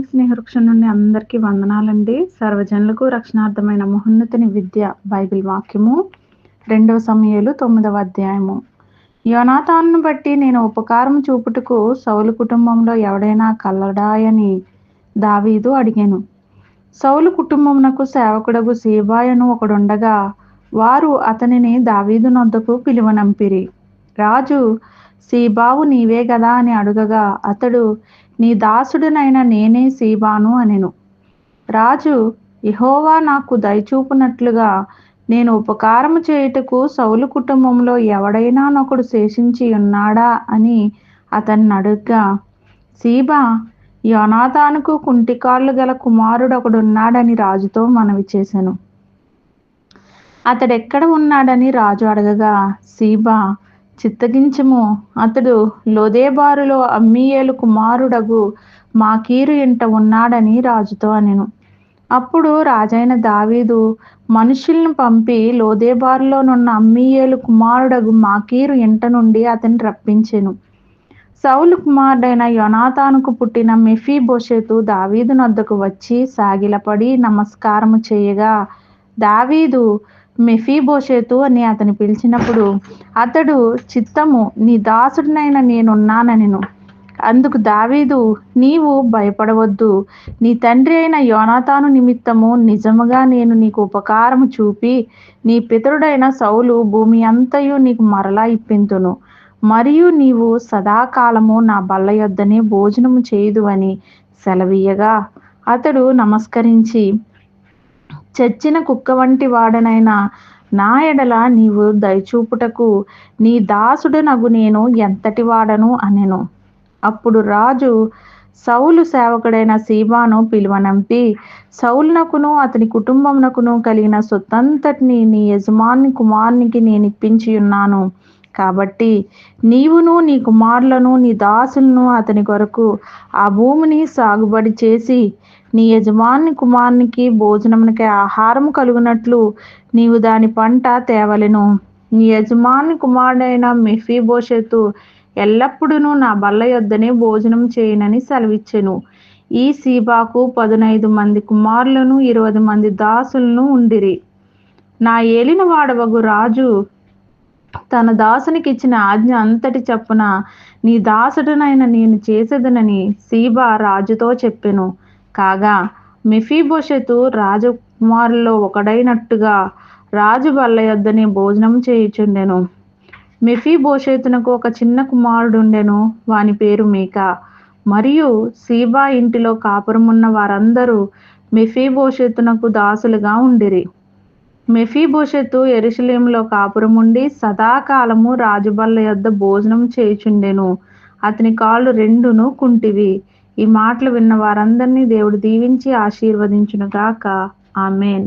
ఆధ్యాత్మిక స్నేహవృక్షం నుండి అందరికీ వందనాలండి. సర్వజనులకు రక్షణార్థమైన మహోన్నతిని విద్య బైబిల్ వాక్యము. రెండవ సమయాలు తొమ్మిదవ అధ్యాయము. యోనాథాన్ను బట్టి నేను ఉపకారం చూపుటకు సౌలు కుటుంబంలో ఎవడైనా కలడాయని దావీదు అడిగాను. సౌలు కుటుంబమునకు సేవకుడగు సీబాయను ఒకడుండగా వారు అతనిని దావీదు నొద్దకు పిలువనంపిరి రాజు సీబావు నీవే కదా అని అడుగగా అతడు నీ దాసుడునైన నేనే సీబాను అనెను. రాజు ఇహోవా నాకు దయచూపునట్లుగా నేను ఉపకారము చేయుటకు సౌలు కుటుంబంలో ఎవడైనా నొకడు శేషించి ఉన్నాడా అని అతన్ని అడుగ్గా సీబా యోనాథానుకు కుంటికాళ్ళు గల కుమారుడు ఒకడున్నాడని రాజుతో మనవి చేశాను అతడెక్కడ ఉన్నాడని రాజు అడగగా సీబా చిత్తగించము. అతడు లోదేబారులో అమ్మీయేలు కుమారుడగు మాకీరు ఇంట ఉన్నాడని రాజుతో అనెను. అప్పుడు రాజైన దావీదు మనుషుల్ని పంపి లోదేబారులోనున్న అమ్మీయేలు కుమారుడగు మాకీరు ఇంట నుండి అతన్ని రప్పించెను. సౌలు కుమారుడైన యొనాతానుకు పుట్టిన మెఫీ బోషెతు దావీదు నద్దకు వచ్చి సాగిలపడి నమస్కారము చేయగా దావీదు మెఫీబోషేతు అని అతని పిలిచినప్పుడు అతడు చిత్తము నీ దాసుడినైన నేనున్నానెను అందుకు దావీదు నీవు భయపడవద్దు. నీ తండ్రి అయిన యోనాతాను నిమిత్తము నిజముగా నేను నీకు ఉపకారము చూపి నీ పితరుడైన సౌలు భూమి అంతయు నీకు మరలా ఇప్పింతును. మరియు నీవు సదాకాలము నా బల్ల యొద్దనే భోజనము చేయదు అని సెలవీయగా అతడు నమస్కరించి చచ్చిన కుక్క వంటి వాడనైనా నా ఎడల నీవు దయచూపుటకు నీ దాసుడు నగు నేను ఎంతటి వాడను అనెను. అప్పుడు రాజు సౌలు సేవకుడైన సీబాను పిలువనంపి సౌలునకును అతని కుటుంబమునకును కలిగిన సొత్తంతటిని నీ యజమాని కుమారునికి నేను ఇప్పించి ఉన్నాను. కాబట్టి నీవును నీ కుమారులను నీ దాసులను అతని కొరకు ఆ భూమిని సాగుబడి చేసి నీ యజమాని కుమారునికి భోజనమునికి ఆహారం కలుగునట్లు నీవు దాని పంట తేవలెను. నీ యజమాని కుమారుడైన మెఫీబోషెతు ఎల్లప్పుడూ నా బల్ల యొద్దనే భోజనం చేయనని సెలవిచ్చెను. ఈ సీబాకు పదునైదు మంది కుమారులను ఇరవై మంది దాసులను ఉండిరి. నా ఏలిన వాడవగు రాజు తన దాసునికి ఇచ్చిన ఆజ్ఞ అంతటి చప్పున నీ దాసుడునైన నేను చేసేదనని సీబా రాజుతో చెప్పెను. కాగా మెఫీబోషెతు రాజకుమారుల్లో ఒకడైనట్టుగా రాజు బల్ల యొద్దని భోజనం చేయుచుండెను. మెఫీబోషెతునకు ఒక చిన్న కుమారుడుండెను వాని పేరు మీకా. మరియు సీబా ఇంటిలో కాపురమున్న వారందరూ మెఫీబోషెతునకు దాసులుగా ఉండిరి. మెఫీబోషెతు ఎరుషలేములో కాపురముండి సదాకాలము రాజుబల్ల యొద్ద భోజనం చేయుచుండెను. అతని కాళ్ళు రెండును కుంటివి. ఈ మాటలు విన్న వారందరినీ దేవుడు దీవించి ఆశీర్వదించునుగాక. ఆమెన్.